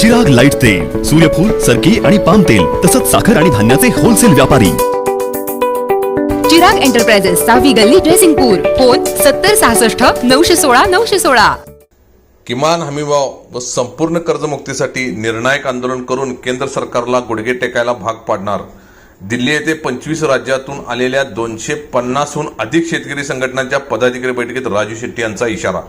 जग लाइट तेल सूर्यफूल सरकी आणि पाम तेल तसंच साखर आणि धान्याचे होलसेल व्यापारी. चिराग एंटरप्राइजेस सहावी गल्ली ड्रेसिंगपूर फोन सत्तर सहासष्ट नऊशे सोळा नऊशे सोळा. किमान हमीभाव व संपूर्ण कर्जमुक्तीसाठी निर्णायक आंदोलन करून केंद्र सरकारला गुडघे टेकायला भाग पाडणार. दिल्ली येथे पंचवीस राज्यातून आलेल्या दोनशे पन्नासहून अधिक शेतकरी संघटनांच्या पदाधिकारी बैठकीत राजू शेट्टी यांचा इशारा.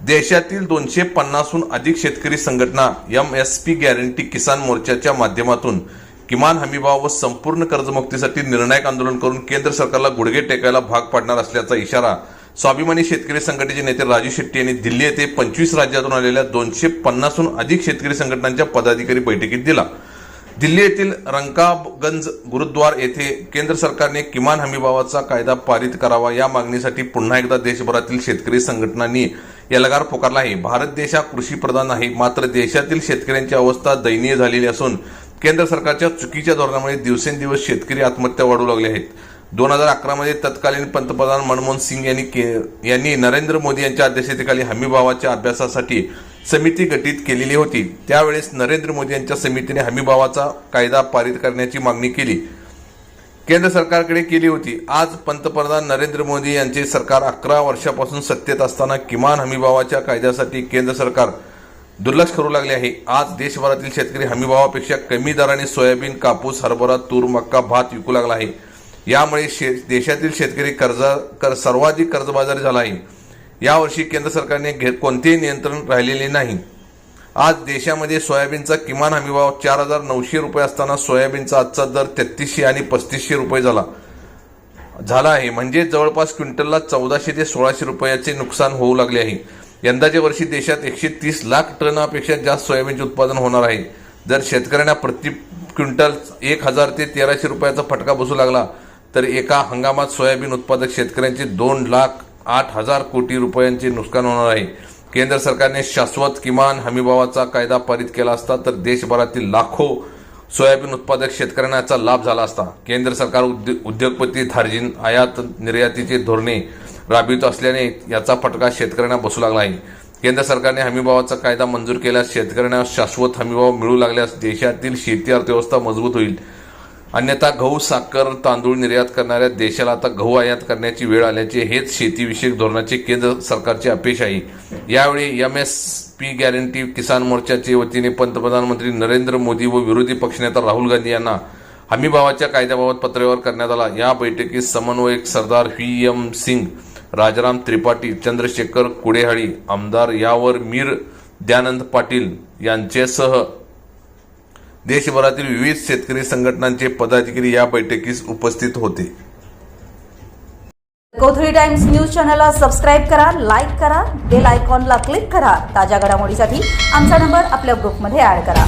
देशातील दोनशे पन्नासहून अधिक शेतकरी संघटना M S P guarantee Kisan मोर्चाच्या माध्यमातून किमान हमीभाव व संपूर्ण कर्जमुक्तीसाठी निर्णायक आंदोलन करून केंद्र सरकारला गुडघे टेकायला भाग पाडणार असल्याचा इशारा स्वाभिमानी शेतकरी संघटनेचे नेते राजू शेट्टी यांनी दिल्ली येथे पंचवीस राज्यातून आलेल्या दोनशे पन्नासहून अधिक शेतकरी संघटनांच्या पदाधिकारी बैठकीत दिला. दिल्ली येथील रंकाबगंज गुरुद्वार येथे केंद्र सरकारने किमान हमीभावाचा कायदा पारित करावा या मागणीसाठी पुन्हा एकदा देशभरातील शेतकरी संघटनांनी एल्गार पुकारला आहे भारत देश हा कृषी प्रधान आहे. मात्र देशातील शेतकऱ्यांची अवस्था दयनीय झालेली असून केंद्र सरकारच्या चुकीच्या धोरणामुळे दिवसेंदिवस शेतकरी आत्महत्या वाढू लागले आहेत. दोन हजार अकरामध्ये तत्कालीन पंतप्रधान मनमोहन सिंग यांनी के- यांनी नरेंद्र मोदी यांच्या अध्यक्षतेखाली हमीभावाच्या अभ्यासासाठी समिती गठीत केलेली होती. त्यावेळेस नरेंद्र मोदी यांच्या समितीने हमीभावाचा कायदा पारित करण्याची मागणी केली. केंद्र सरकारकडे केली होती. आज पंतप्रधान नरेंद्र मोदी यांचे सरकार अकरा वर्षापासून सत्तेत असताना किमान हमीभावाच्या कायद्यासाठी केंद्र सरकार दुर्लक्ष करू लागले आहे. आज देशभरातील शेतकरी हमीभावापेक्षा कमी दराने सोयाबीन कापूस हरभरा तूर मक्का भात विकू लागला आहे. यामुळे शे देशातील शेतकरी कर्ज कर सर्वाधिक कर्जबाजारी झाला आहे. यावर्षी केंद्र सरकारने घे कोणतेही नियंत्रण राहिलेले नाही. आज देशामध्ये सोयाबीनचा किमान हमीभाव चार हजार नऊशे रुपये असताना सोयाबीनचा आजचा दर तेहतीसशे आणि पस्तीसशे रुपये झाला. झाला आहे. म्हणजे जवळपास क्विंटलला चौदाशे ते सोळाशे रुपयाचे नुकसान होऊ लागले आहे. यंदाच्या वर्षी देशात एकशे तीस लाख टनापेक्षा जास्त सोयाबीनचे उत्पादन होणार आहे. जर शेतकऱ्यांना प्रति क्विंटल एक हजार ते तेराशे रुपयाचा फटका बसू लागला तर एका हंगामात सोयाबीन उत्पादक शेतकऱ्यांचे दोन लाख आठ हजार कोटी रुपयांचे नुकसान होणार आहे. केंद्र सरकारने शाश्वत किमान हमीभावाचा कायदा पारित केला असता तर देशभरातील लाखो सोयाबीन उत्पादक शेतकऱ्यांना याचा लाभ झाला असता. केंद्र सरकार उद्योगपती धार्जिन आयात निर्यातीचे धोरणे राबवित असल्याने याचा फटका शेतकऱ्यांना बसू लागला आहे. केंद्र सरकारने हमीभावाचा कायदा मंजूर केल्यास शेतकऱ्यांना शाश्वत हमीभाव मिळू लागल्यास देशातील शेती अर्थव्यवस्था मजबूत होईल. अन्यथा गहू साखर तांदूळ निर्यात करणाऱ्या देशाला आता गहू आयात करण्याची वेळ आल्याचे हेच शेतीविषयक धोरणाचे केंद्र सरकारची अपेक्षा आहे. यावेळी M S P guarantee Kisan मोर्चाचे वतीने पंतप्रधानमंत्री नरेंद्र मोदी व विरोधी पक्षनेता राहुल गांधी यांना हमीभावाच्या कायद्याबाबत पत्रव्यवहार करण्यात आला. या बैठकीत समन्वयक सरदार व्ही एम सिंग राजाराम त्रिपाठी चंद्रशेखर कुडेहाळी आमदार यावर मीर दयानंद पाटील यांच्यासह देशभरातील विविध शेतकरी संघटनांचे पदाधिकारी या बैठकीस उपस्थित होते. कोथळी टाइम्स न्यूज चॅनलला सबस्क्राईब करा लाईक करा बेल आयकॉनला क्लिक करा. ताज्या घडामोडीसाठी आमचा नंबर आपल्या ग्रुपमध्ये ऍड करा.